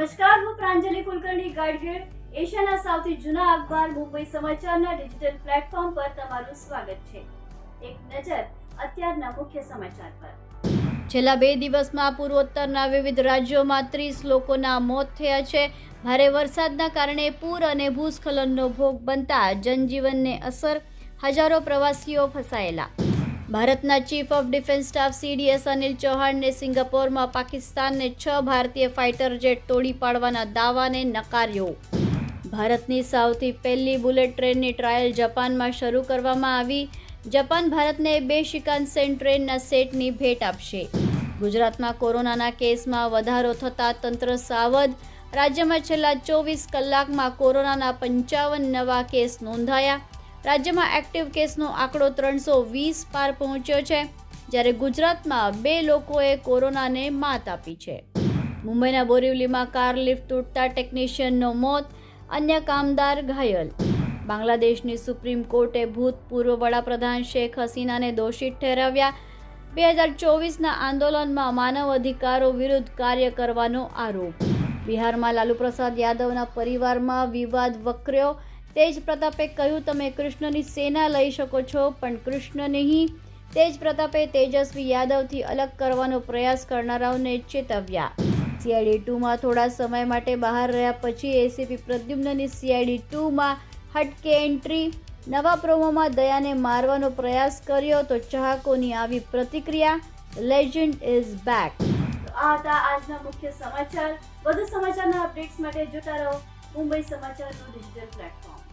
નમસ્કાર, હું પ્રાંજલિ કુલકર્ણી ગાડગીળ એશિયાના સૌથી જૂના અખબાર, મુંબઈ સમાચારના ડિજિટલ પ્લેટફોર્મ પર તમારું સ્વાગત છે. એક નજર અત્યારના મુખ્ય સમાચાર પર. છેલ્લા બે દિવસમાં પૂર્વોત્તરના વિવિધ રાજ્યોમાં ત્રીસ લોકોના મોત થયા છે. ભારે વરસાદના કારણે પૂર અને ભૂસ્ખલનનો ભોગ બનતા જનજીવનને અસર. હજારો પ્રવાસીઓ ફસાયેલા. ભારતના chief of defence staff CDS Anil ચૌહાણને સિંગાપોરમાં પાકિસ્તાનને છ ભારતીય ફાઇટર જેટ તોડી પાડવાના દાવાને નકાર્યો. ભારતની સૌથી પહેલી બુલેટ ટ્રેનની ટ્રાયલ જાપાનમાં શરૂ કરવામાં આવી. જાપાન ભારતને બે શિકાનસેન ટ્રેનના સેટની ભેટ આપશે. ગુજરાતમાં કોરોનાના કેસમાં વધારો થતાં તંત્ર સાવધ. રાજ્યમાં છેલ્લા ચોવીસ કલાકમાં કોરોનાના પંચાવન નવા કેસ નોંધાયા. રાજ્યમાં એક્ટિવ કેસનો આંકડો ત્રણસો વીસ પાર પહોંચ્યો છે, જ્યારે ગુજરાતમાં બે લોકોએ કોરોનાને માત આપી છે. મુંબઈના બોરીવલીમાં કાર લિફ્ટ તૂટતા ટેકનિશિયનનો મોત, અન્ય કામદાર ઘાયલ. બાંગ્લાદેશની સુપ્રીમ કોર્ટે ભૂતપૂર્વ વડાપ્રધાન શેખ હસીનાને દોષિત ઠેરવ્યા. બે હજાર ચોવીસના આંદોલનમાં માનવ અધિકારો વિરુદ્ધ કાર્ય કરવાનો આરોપ. બિહારમાં લાલુ પ્રસાદ યાદવના પરિવારમાં વિવાદ વકર્યો. તેજ પ્રતાપે કહ્યું, તમે કૃષ્ણની સેના લઈ શકો છો, પણ કૃષ્ણ નહીં. તેજ પ્રતાપે તેજસ્વી યાદવથી અલગ કરવાનો પ્રયાસ કરનારાઓને ચેતવ્યા. સીઆઈડી ટુમાં થોડા સમય માટે બહાર રહ્યા પછી એસીપી પ્રદ્યુમ્નની સીઆઈડી ટુમાં હટકે એન્ટ્રી. નવા પ્રોમોમાં દયાને મારવાનો પ્રયાસ કર્યો તો ચાહકોની આવી પ્રતિક્રિયા, લેજન્ડ ઇઝ બેક. આ હતા આજના મુખ્ય સમાચાર. વધુ સમાચારના અપડેટ્સ માટે જોતા રહો મુંબઈ સમાચારનું ડિજિટલ પ્લેટફોર્મ